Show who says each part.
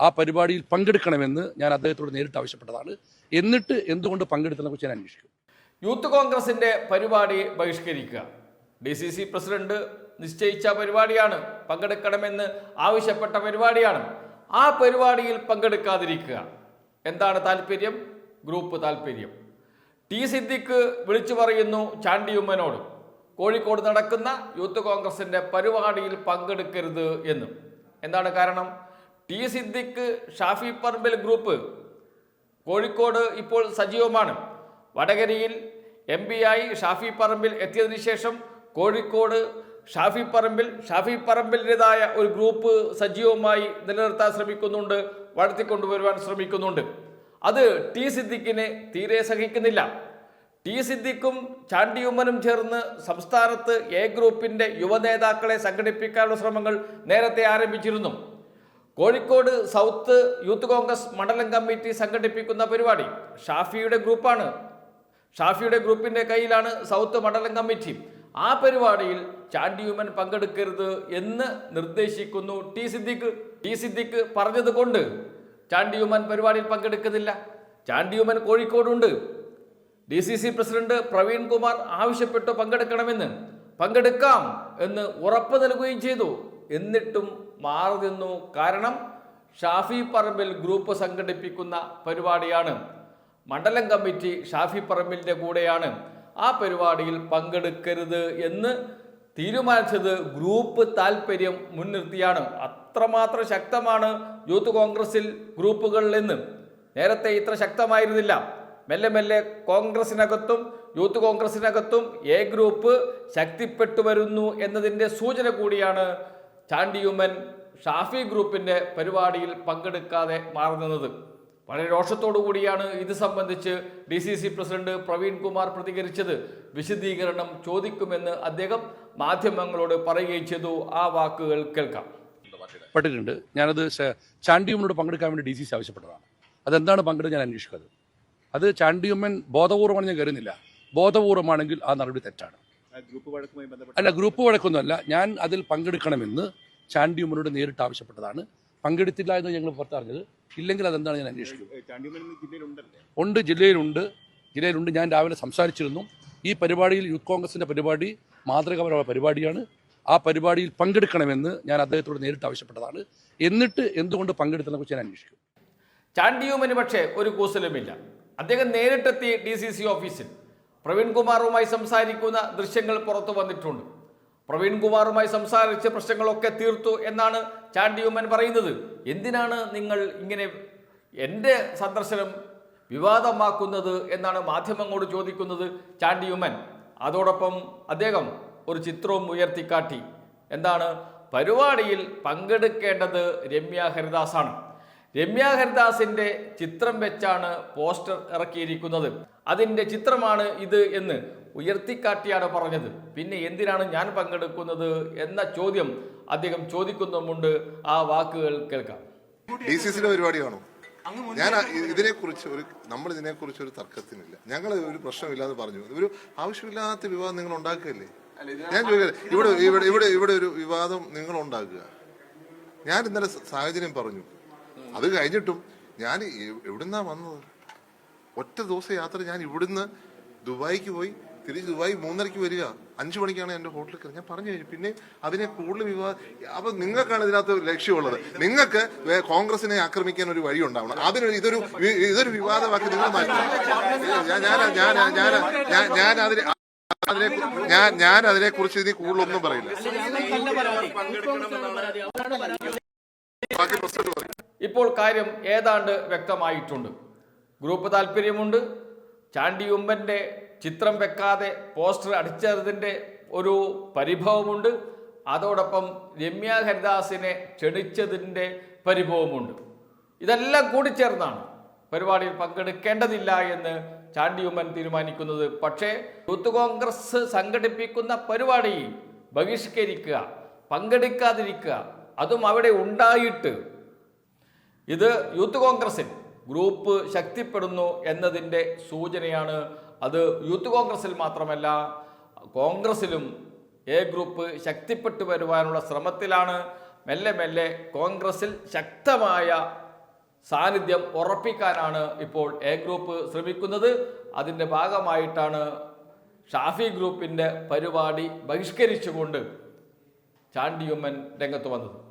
Speaker 1: ആ പരിപാടിയിൽ പങ്കെടുക്കണമെന്ന് ഞാൻ അദ്ദേഹത്തോട് നേരിട്ട് ആവശ്യപ്പെട്ടതാണ്. എന്നിട്ട് എന്തുകൊണ്ട് പങ്കെടുത്തതിനെ കുറിച്ച് ഞാൻ അന്വേഷിക്കും.
Speaker 2: യൂത്ത് കോൺഗ്രസിന്റെ പരിപാടി ബഹിഷ്കരിക്കുക. ഡി സി സി പ്രസിഡന്റ് നിശ്ചയിച്ച പരിപാടിയാണ്. പങ്കെടുക്കണമെന്ന് ആവശ്യപ്പെട്ട പരിപാടിയാണ്. ആ പരിപാടിയിൽ പങ്കെടുക്കാതിരിക്കുക. എന്താണ് താല്പര്യം? ഗ്രൂപ്പ് താല്പര്യം. ടി സിദ്ദിഖ് വിളിച്ചു പറയുന്നു ചാണ്ടിയുമ്മനോട് കോഴിക്കോട് നടക്കുന്ന യൂത്ത് കോൺഗ്രസിന്റെ പരിപാടിയിൽ പങ്കെടുക്കരുത് എന്ന്. എന്താണ് കാരണം? T Siddique Shafi Parambil group. Kozhikode ഇപ്പോൾ സജീവമാണ്. വടകരയിൽ എം പി ആയി ഷാഫി പറമ്പിൽ എത്തിയതിനു ശേഷം കോഴിക്കോട് ഷാഫി പറമ്പിൽ ഷാഫി പറമ്പിലിന്റെതായ ഒരു ഗ്രൂപ്പ് സജീവമായി നിലനിർത്താൻ ശ്രമിക്കുന്നുണ്ട് വളർത്തിക്കൊണ്ടുവരുവാൻ ശ്രമിക്കുന്നുണ്ട്. അത് ടി സിദ്ദിഖിനെ തീരെ സഹിക്കുന്നില്ല. ടി സിദ്ദിഖും ചാണ്ടിയുമ്മനും ചേർന്ന് സംസ്ഥാനത്ത് എ ഗ്രൂപ്പിന്റെ യുവനേതാക്കളെ സംഘടിപ്പിക്കാനുള്ള ശ്രമങ്ങൾ നേരത്തെ ആരംഭിച്ചിരുന്നു. കോഴിക്കോട് സൗത്ത് യൂത്ത് കോൺഗ്രസ് മണ്ഡലം കമ്മിറ്റി സംഘടിപ്പിക്കുന്ന പരിപാടി ഷാഫിയുടെ ഗ്രൂപ്പാണ്. ഷാഫിയുടെ ഗ്രൂപ്പിന്റെ കയ്യിലാണ് സൗത്ത് മണ്ഡലം കമ്മിറ്റി. ആ പരിപാടിയിൽ ചാണ്ടിയുമൻ പങ്കെടുക്കരുത് എന്ന് നിർദ്ദേശിക്കുന്നു ടി സിദ്ദിഖ്. ടി സിദ്ദിഖ് പറഞ്ഞതുകൊണ്ട് ചാണ്ടിയുമൻ പരിപാടിയിൽ പങ്കെടുക്കുന്നില്ല. ചാണ്ടിയുമൻ കോഴിക്കോടുണ്ട്. D C C president Praveen Kumar ആവശ്യപ്പെട്ടു പങ്കെടുക്കണമെന്ന്. പങ്കെടുക്കാം എന്ന് ഉറപ്പ് നൽകുകയും ചെയ്തു. എന്നിട്ടും മാറി നിന്നു കാരണം ഷാഫി പറമ്പിൽ ഗ്രൂപ്പ് സംഘടിപ്പിക്കുന്ന പരിപാടിയാണ്. മണ്ഡലം കമ്മിറ്റി ഷാഫി പറമ്പിന്റെ കൂടെയാണ് ആ പരിപാടിയിൽ പങ്കെടുക്കരുത് എന്ന് തീരുമാനിച്ചത് ഗ്രൂപ്പ് താല്പര്യം മുൻനിർത്തിയാണ്. അത്രമാത്രം ശക്തമാണ് യൂത്ത് കോൺഗ്രസിൽ ഗ്രൂപ്പുകളിൽ നിന്ന് നേരത്തെ ഇത്ര ശക്തമായിരുന്നില്ല. മെല്ലെ മെല്ലെ കോൺഗ്രസിനകത്തും യൂത്ത് കോൺഗ്രസിനകത്തും എ ഗ്രൂപ്പ് ശക്തിപ്പെട്ടു വരുന്നു എന്നതിന്റെ സൂചന കൂടിയാണ് ചാണ്ടിയുമ്മൻ ഷാഫി ഗ്രൂപ്പിന്റെ പരിപാടിയിൽ പങ്കെടുക്കാതെ മാറുന്നത്. വളരെ രോഷത്തോടു കൂടിയാണ് ഇത് സംബന്ധിച്ച് D C C president Praveen Kumar പ്രതികരിച്ചത്. വിശദീകരണം ചോദിക്കുമെന്ന് അദ്ദേഹം മാധ്യമങ്ങളോട് പറയുകയും ചെയ്തു. ആ വാക്കുകൾ കേൾക്കാം.
Speaker 1: പെട്ടിട്ടുണ്ട് ഞാനത് ചാണ്ടിയുമ്മനോട് പങ്കെടുക്കാൻ വേണ്ടി ഡി സി സി ആവശ്യപ്പെട്ടതാണ്. അതെന്താണ് പങ്കെടുത്ത് ഞാൻ അന്വേഷിക്കുന്നത് അത് ചാണ്ടിയുമ്മൻ ബോധപൂർവമാണ് ഞാൻ കരുതുന്നില്ല. ബോധപൂർവമാണെങ്കിൽ ആ നടപടി തെറ്റാണ്. അല്ല ഗ്രൂപ്പ് വഴക്കൊന്നുമല്ല. ഞാൻ അതിൽ പങ്കെടുക്കണമെന്ന് ചാണ്ടിയുമ്മനോട് നേരിട്ട് ആവശ്യപ്പെട്ടതാണ്. പങ്കെടുത്തില്ല എന്ന് ഞങ്ങൾ പുറത്തറിഞ്ഞത്. ഇല്ലെങ്കിൽ അതെന്താണ് ഞാൻ അന്വേഷിക്കും.
Speaker 3: ചാണ്ടിയമ്മൻ ഇന്ന്
Speaker 1: ഉണ്ട് ജില്ലയിലുണ്ട്. ജില്ലയിലുണ്ട്. ഞാൻ രാവിലെ സംസാരിച്ചിരുന്നു. ഈ പരിപാടിയിൽ യൂത്ത് കോൺഗ്രസിന്റെ പരിപാടി മാതൃകാപരമായ പരിപാടിയാണ്. ആ പരിപാടിയിൽ പങ്കെടുക്കണമെന്ന് ഞാൻ അദ്ദേഹത്തോട് നേരിട്ട് ആവശ്യപ്പെട്ടതാണ്. എന്നിട്ട് എന്തുകൊണ്ട് പങ്കെടുത്തതിനെ കുറിച്ച് ഞാൻ അന്വേഷിക്കും.
Speaker 2: ചാണ്ടിയുമന് പക്ഷേ ഒരു കൂസലുമില്ല. അദ്ദേഹം നേരിട്ടെത്തി ഡി സി സി ഓഫീസിൽ പ്രവീൺ കുമാറുമായി സംസാരിക്കുന്ന ദൃശ്യങ്ങൾ പുറത്തു വന്നിട്ടുണ്ട്. പ്രവീൺകുമാറുമായി സംസാരിച്ച് പ്രശ്നങ്ങളൊക്കെ തീർത്തു എന്നാണ് ചാണ്ടി ഉമ്മൻ പറയുന്നത്. എന്തിനാണ് നിങ്ങൾ ഇങ്ങനെ എന്റെ സന്ദർശനം വിവാദമാക്കുന്നത് എന്നാണ് മാധ്യമങ്ങളോട് ചോദിക്കുന്നത് ചാണ്ടി ഉമ്മൻ. അതോടൊപ്പം അദ്ദേഹം ഒരു ചിത്രവും ഉയർത്തിക്കാട്ടി. എന്താണ്? പരിപാടിയിൽ പങ്കെടുക്കേണ്ടത് രമ്യ ഹരിദാസാണ്. രമ്യ ഹരിദാസിന്റെ ചിത്രം വെച്ചാണ് പോസ്റ്റർ ഇറക്കിയിരിക്കുന്നത്. അതിന്റെ ചിത്രമാണ് ഇത് എന്ന് ഉയർത്തിക്കാട്ടിയാണ് പറഞ്ഞത്. പിന്നെ എന്തിനാണ് ഞാൻ പങ്കെടുക്കുന്നത് എന്ന ചോദ്യം അദ്ദേഹം ചോദിക്കുന്നുമുണ്ട്. ആ വാക്കുകൾ കേൾക്കാം.
Speaker 4: ഡി സി സിയുടെ പരിപാടിയാണോ ഞാൻ ഇതിനെ കുറിച്ച് ഒരു നമ്മൾ ഇതിനെ കുറിച്ച് ഒരു തർക്കത്തിനില്ല. ഞങ്ങൾ ഒരു പ്രശ്നമില്ലാന്ന് പറഞ്ഞു. ഒരു ആവശ്യമില്ലാത്ത വിവാദം നിങ്ങൾ ഉണ്ടാക്കുകയല്ലേ? ഞാൻ ചോദിക്കട്ടെ ഇവിടെ ഇവിടെ ഇവിടെ ഇവിടെ ഒരു വിവാദം നിങ്ങൾ ഉണ്ടാക്കുക. ഞാൻ ഇന്നലെ സാഹചര്യം പറഞ്ഞു. അത് കഴിഞ്ഞിട്ടും ഞാൻ എവിടുന്നാ വന്നത്? ഒറ്റ ദിവസം യാത്ര ഞാൻ ഇവിടുന്ന് ദുബായിക്ക് പോയി തിരിച്ച് ദുബായി മൂന്നരയ്ക്ക് വരിക. അഞ്ചു മണിക്കാണ് എന്റെ ഹോട്ടലിൽ കയറി. ഞാൻ പറഞ്ഞു കഴിഞ്ഞു. പിന്നെ അതിനെ കൂടുതൽ വിവാഹം അപ്പൊ നിങ്ങൾക്കാണ് ഇതിനകത്ത് ലക്ഷ്യമുള്ളത്. നിങ്ങൾക്ക് കോൺഗ്രസിനെ ആക്രമിക്കാൻ ഒരു വഴി ഉണ്ടാവണം. അതിനൊരു ഇതൊരു ഇതൊരു വിവാദമാക്കി നിങ്ങൾ ഞാൻ ഞാൻ ഞാൻ ഞാൻ ഞാൻ അതിനെ അതിനെ ഞാൻ ഞാൻ അതിനെ കുറിച്ച് ഇനി കൂടുതലൊന്നും പറയില്ല. ബാക്കി പ്രശ്നം പറയും.
Speaker 2: ഇപ്പോൾ കാര്യം ഏതാണ്ട് വ്യക്തമായിട്ടുണ്ട്. ഗ്രൂപ്പ് താല്പര്യമുണ്ട്. ചാണ്ടിയുമ്പന്റെ ചിത്രം വെക്കാതെ പോസ്റ്റർ അടിച്ചതിന്റെ ഒരു പരിഭവമുണ്ട്. അതോടൊപ്പം രമ്യ ഹരിദാസിനെ ക്ഷണിച്ചതിന്റെ പരിഭവമുണ്ട്. ഇതെല്ലാം കൂടി ചേർന്നാണ് പരിപാടിയിൽ പങ്കെടുക്കേണ്ടതില്ല എന്ന് ചാണ്ടിയുമ്മൻ തീരുമാനിക്കുന്നത്. പക്ഷേ യൂത്ത് കോൺഗ്രസ് സംഘടിപ്പിക്കുന്ന പരിപാടി ബഹിഷ്കരിക്കുക പങ്കെടുക്കാതിരിക്കുക അതും അവിടെ ഉണ്ടായിട്ട് ഇത് യൂത്ത് കോൺഗ്രസിൽ ഗ്രൂപ്പ് ശക്തിപ്പെടുന്നു എന്നതിന്റെ സൂചനയാണ്. അത് യൂത്ത് കോൺഗ്രസിൽ മാത്രമല്ല കോൺഗ്രസിലും എ ഗ്രൂപ്പ് ശക്തിപ്പെട്ടു വരുവാനുള്ള ശ്രമത്തിലാണ്. മെല്ലെ മെല്ലെ കോൺഗ്രസിൽ ശക്തമായ സാന്നിധ്യം ഉറപ്പിക്കാനാണ് ഇപ്പോൾ എ ഗ്രൂപ്പ് ശ്രമിക്കുന്നത്. അതിന്റെ ഭാഗമായിട്ടാണ് ഷാഫി ഗ്രൂപ്പിന്റെ പരിപാടി ബഹിഷ്കരിച്ചുകൊണ്ട് ചാണ്ടിയുമ്മൻ രംഗത്ത് വന്നത്.